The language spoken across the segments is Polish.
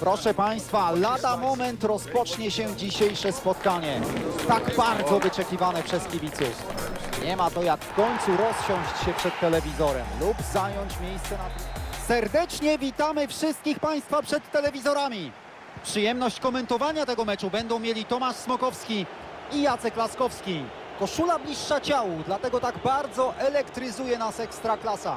Proszę Państwa, lada moment rozpocznie się dzisiejsze spotkanie. Tak bardzo wyczekiwane przez kibiców. Nie ma to jak w końcu rozsiąść się przed telewizorem lub zająć miejsce na... Serdecznie witamy wszystkich Państwa przed telewizorami. Przyjemność komentowania tego meczu będą mieli Tomasz Smokowski i Jacek Laskowski. Koszula bliższa ciału, dlatego tak bardzo elektryzuje nas Ekstraklasa.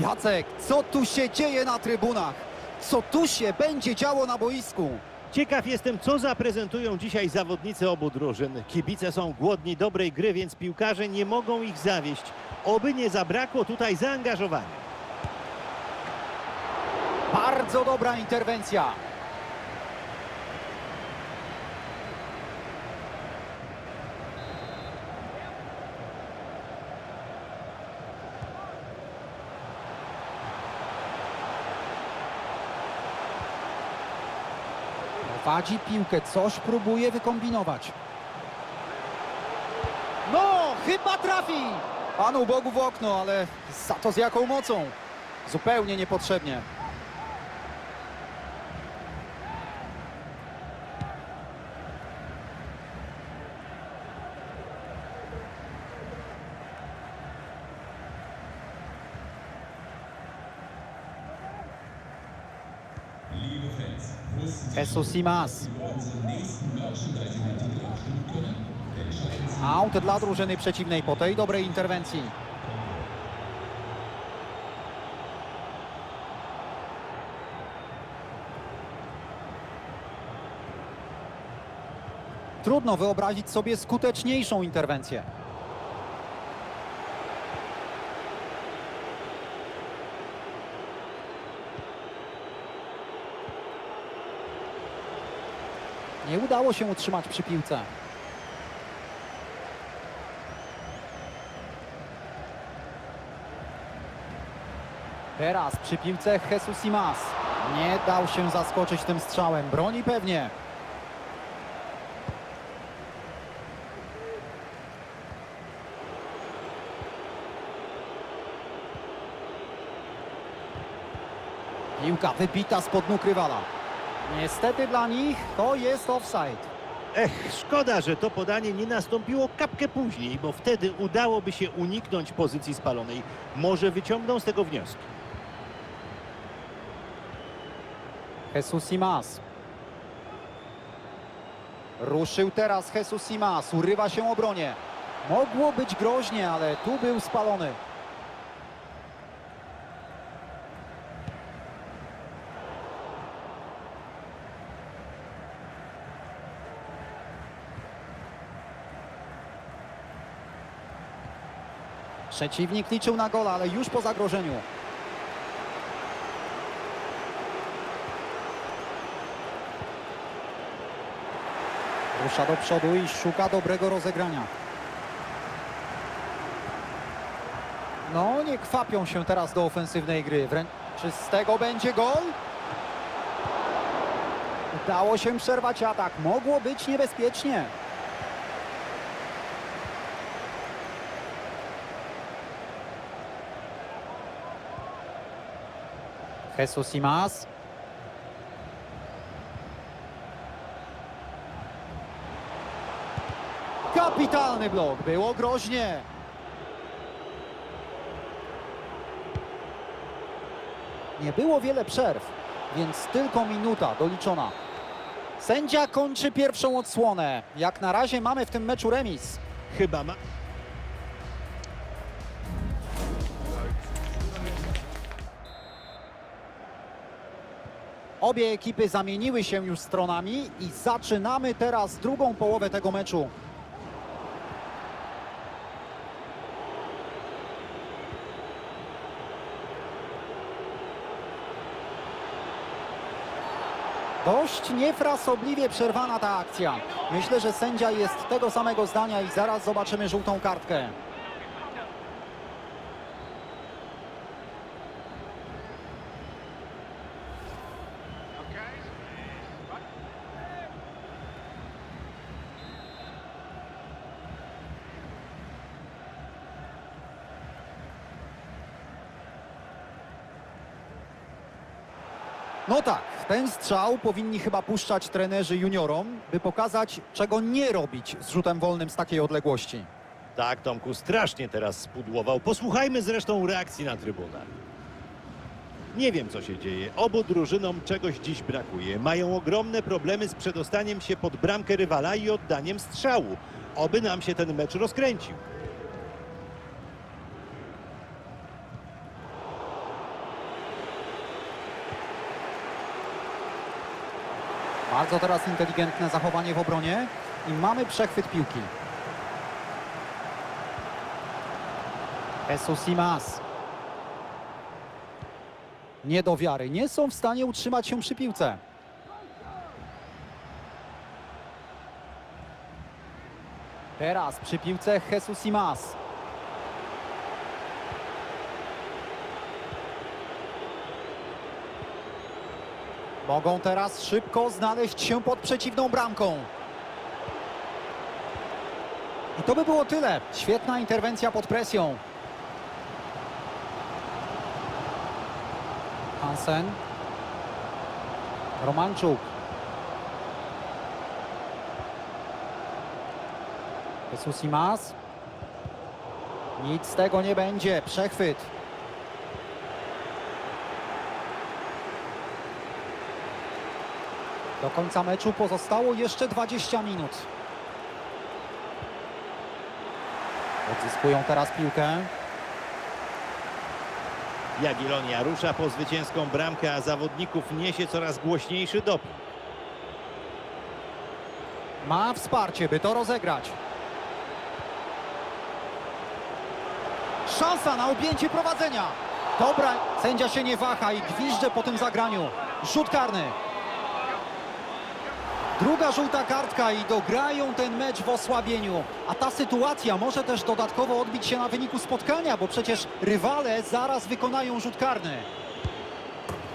Jacek, co tu się dzieje na trybunach? Co tu się będzie działo na boisku? Ciekaw jestem, co zaprezentują dzisiaj zawodnicy obu drużyn. Kibice są głodni dobrej gry, więc piłkarze nie mogą ich zawieść. Oby nie zabrakło tutaj zaangażowania. Bardzo dobra interwencja. Prowadzi piłkę, coś próbuje wykombinować. No, chyba trafi! Panu Bogu w okno, ale za to z jaką mocą? Zupełnie niepotrzebnie. Jesus Simas. Aut dla drużyny przeciwnej po tej dobrej interwencji. Trudno wyobrazić sobie skuteczniejszą interwencję. Nie udało się utrzymać przy piłce. Teraz przy piłce Jesus Simas. Nie dał się zaskoczyć tym strzałem. Broni pewnie. Piłka wybita spod nóg rywala. Niestety dla nich to jest offside. Ech, szkoda, że to podanie nie nastąpiło kapkę później, bo wtedy udałoby się uniknąć pozycji spalonej. Może wyciągną z tego wnioski. Jesus Simas. Ruszył teraz Jesus Simas. Urywa się obronie. Mogło być groźnie, ale tu był spalony. Przeciwnik liczył na gola, ale już po zagrożeniu. Rusza do przodu i szuka dobrego rozegrania. No, nie kwapią się teraz do ofensywnej gry. Czy z tego będzie gol? Udało się przerwać atak. Mogło być niebezpiecznie. Jesus Simas. Kapitalny blok, było groźnie. Nie było wiele przerw, więc tylko minuta doliczona. Sędzia kończy pierwszą odsłonę. Jak na razie mamy w tym meczu remis. Chyba ma... Obie ekipy zamieniły się już stronami i zaczynamy teraz drugą połowę tego meczu. Dość niefrasobliwie przerwana ta akcja. Myślę, że sędzia jest tego samego zdania i zaraz zobaczymy żółtą kartkę. No tak, Ten strzał powinni chyba puszczać trenerzy juniorom, by pokazać, czego nie robić z rzutem wolnym z takiej odległości. Tak, Tomku, strasznie teraz spudłował. Posłuchajmy zresztą reakcji na trybunach. Nie wiem, co się dzieje. Obu drużynom czegoś dziś brakuje. Mają ogromne problemy z przedostaniem się pod bramkę rywala i oddaniem strzału. Oby nam się ten mecz rozkręcił. Bardzo teraz inteligentne zachowanie w obronie i mamy przechwyt piłki. Jesus Simas. Nie do wiary, nie są w stanie utrzymać się przy piłce. Teraz przy piłce Jesus Simas. Mogą teraz szybko znaleźć się pod przeciwną bramką. I to by było tyle. Świetna interwencja pod presją. Hansen. Romanczuk. Jesus Imas. Nic z tego nie będzie. Przechwyt. Do końca meczu pozostało jeszcze 20 minut. Odzyskują teraz piłkę. Jagiellonia rusza po zwycięską bramkę, a zawodników niesie coraz głośniejszy doping. Ma wsparcie, by to rozegrać. Szansa na objęcie prowadzenia. Dobra, sędzia się nie waha i gwizdże po tym zagraniu. Rzut karny. Druga żółta kartka i dograją ten mecz w osłabieniu. A ta sytuacja może też dodatkowo odbić się na wyniku spotkania, bo przecież rywale zaraz wykonają rzut karny.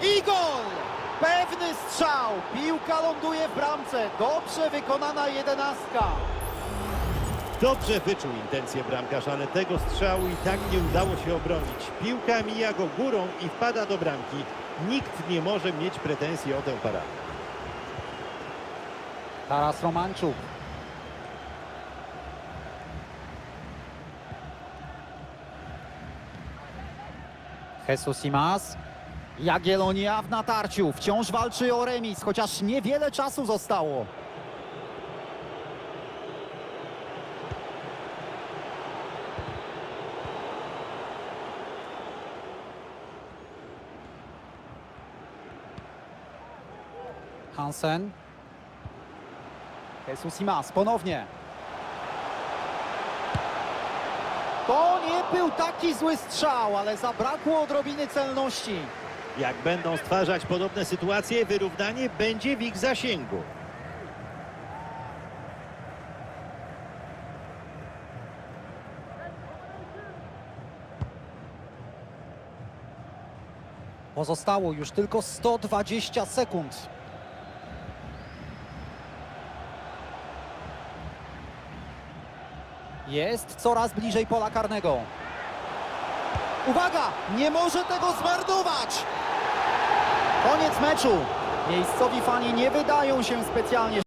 I gol! Pewny strzał. Piłka ląduje w bramce. Dobrze wykonana jedenastka. Dobrze wyczuł intencje bramkarz, ale tego strzału i tak nie udało się obronić. Piłka mija go górą i wpada do bramki. Nikt nie może mieć pretensji o tę paradę. Teraz Romanczuk. Jesus Imas. Jagiellonia w natarciu. Wciąż walczy o remis, chociaż niewiele czasu zostało. Hansen. Jesus Imas ponownie. To nie był taki zły strzał, ale zabrakło odrobiny celności. Jak będą stwarzać podobne sytuacje, wyrównanie będzie w ich zasięgu. Pozostało już tylko 120 sekund. Jest coraz bliżej pola karnego. Uwaga! Nie może tego zmarnować! Koniec meczu. Miejscowi fani nie wydają się specjalnie